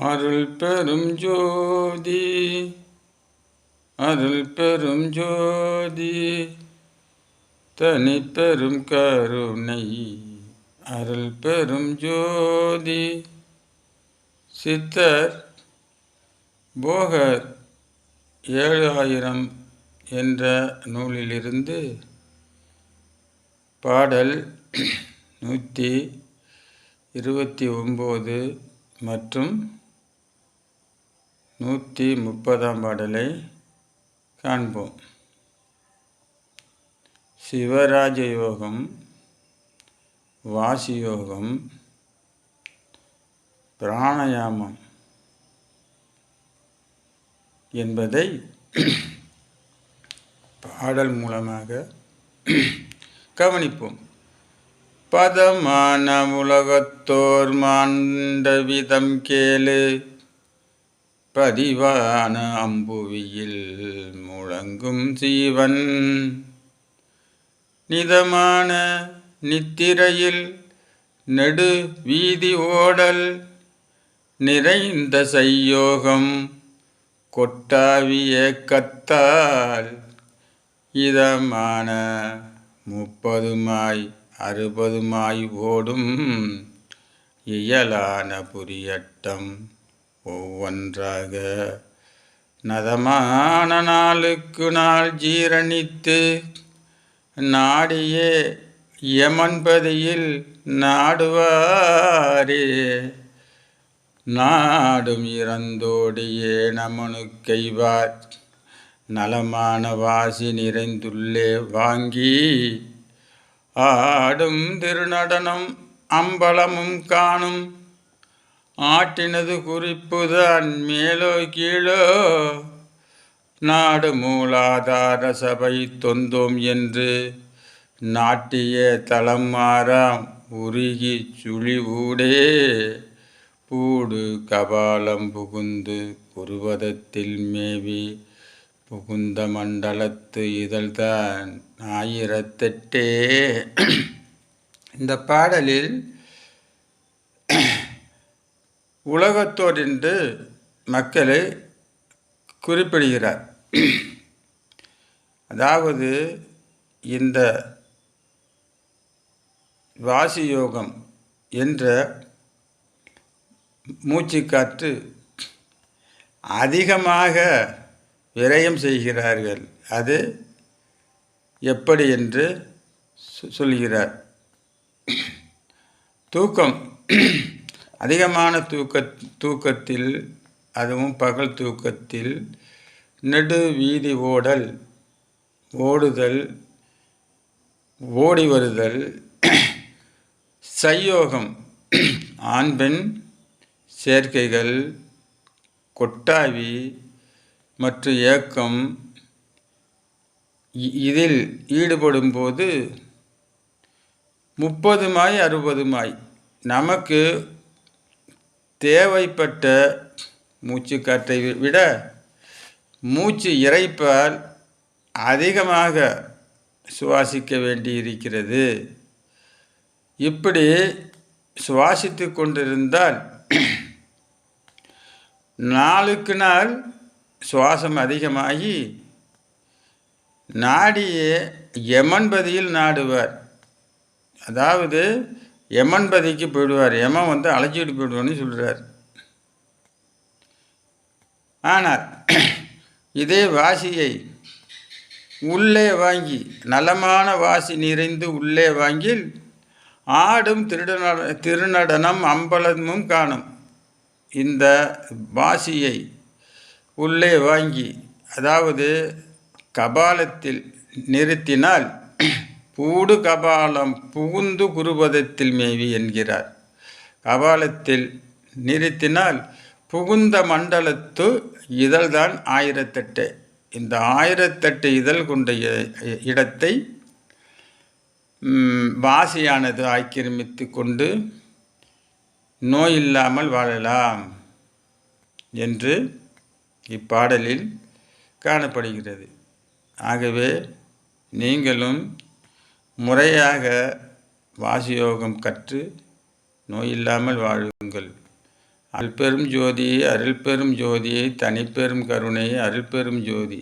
அருள் பெரும் ஜோதி அருள் பெரும் ஜோதி தனி பெரும் கருணை அருள் பெரும் ஜோதி. சித்தர் போகர் ஏழு ஆயிரம் என்ற நூலிலிருந்து பாடல் நூற்றி இருபத்தி ஒம்பது மற்றும் நூற்றி முப்பதாம் பாடலை காண்போம். சிவராஜ யோகம் வாசியோகம் பிராணயாமம் என்பதை பாடல் மூலமாக கவனிப்போம். பதமான உலகத்தோர் மாண்டவிதம் கேளு. பதிவான அம்புவியில் முழங்கும் சீவன் நிதமான நித்திரையில் நெடு வீதி ஓடல். நிறைந்த செய்யோகம் கொட்டாவிய கத்தால். இதமான முப்பதுமாய் அறுபதுமாய் ஓடும் இயலான புரியட்டம். ஒவ்வொன்றாக நதமான நாளுக்கு நாள் ஜீரணித்து நாடியே யமன்பதியில் நாடுவாரே. நாடும் இறந்தோடியே நமனுக்கைவார் நலமான வாசி நிறைந்துள்ளே வாங்கி ஆடும் திருநடனம் அம்பலமும் காணும் ஆட்டினது குறிப்புதான் மேலோ கீழோ. நாடு மூலாதார சபை தொந்தோம் என்று நாட்டிய தளம் மாறாம் உருகி சுழிவூடே. பூடு கபாலம் புகுந்து புருவதத்தில் மேவி புகுந்த மண்டலத்து இதழ்தான் ஆயிரத்தெட்டே. இந்த பாடலில் உலகத்தோர் என்று மக்களை குறிப்பிடுகிறார். அதாவது இந்த வாசியோகம் என்ற மூச்சுக்காற்று அதிகமாக விரயம் செய்கிறார்கள். அது எப்படி என்று சொல்கிறார். தூக்கம் அதிகமான தூக்க தூக்கத்தில் அதுவும் பகல் தூக்கத்தில் நெடு வீதி ஓடல் ஓடுதல் ஓடி வருதல் சையோகம் ஆண் பெண் சேர்க்கைகள் கொட்டாவி மற்றும் ஏக்கம் இதில் ஈடுபடும் போது முப்பது மாய் அறுபது மாய். நமக்கு தேவைப்பட்ட மூச்சு காற்றை விட மூச்சு இறைப்பால் அதிகமாக சுவாசிக்க வேண்டியிருக்கிறது. இப்படி சுவாசித்து கொண்டிருந்தால் நாளுக்கு நாள் சுவாசம் அதிகமாகி நாடியே எமன்பதியில் நாடுவார். அதாவது யமன்பதிக்கு போயிடுவார். யமன் வந்து அழைச்சிட்டு போயிடுவான்னு சொல்கிறார் ஆனால் இதே வாசியை உள்ளே வாங்கி நலமான வாசி நிறைந்து உள்ளே வாங்கி ஆடும் திருடன திருநடனம் அம்பலமும் காணும். இந்த வாசியை உள்ளே வாங்கி அதாவது கபாலத்தில் நிறுத்தினால் பூடு கபாலம் புகுந்து குருபதத்தில் மேவி என்கிறார். கபாலத்தில் நிறுத்தினால் புகுந்த மண்டலத்து இதழ்தான் ஆயிரத்தெட்டு. இந்த ஆயிரத்தெட்டு இதழ் கொண்ட இடத்தை வாசியானது ஆக்கிரமித்து கொண்டு நோய் இல்லாமல் வாழலாம் என்று இப்பாடலில் காணப்படுகிறது. ஆகவே நீங்களும் முறையாக வாசியோகம் கற்று நோயில்லாமல் வாழுங்கள். அருள்பெரும் ஜோதி அருள்பெரும் ஜோதி தனிப்பெரும் கருணை அருள்பெரும் ஜோதி.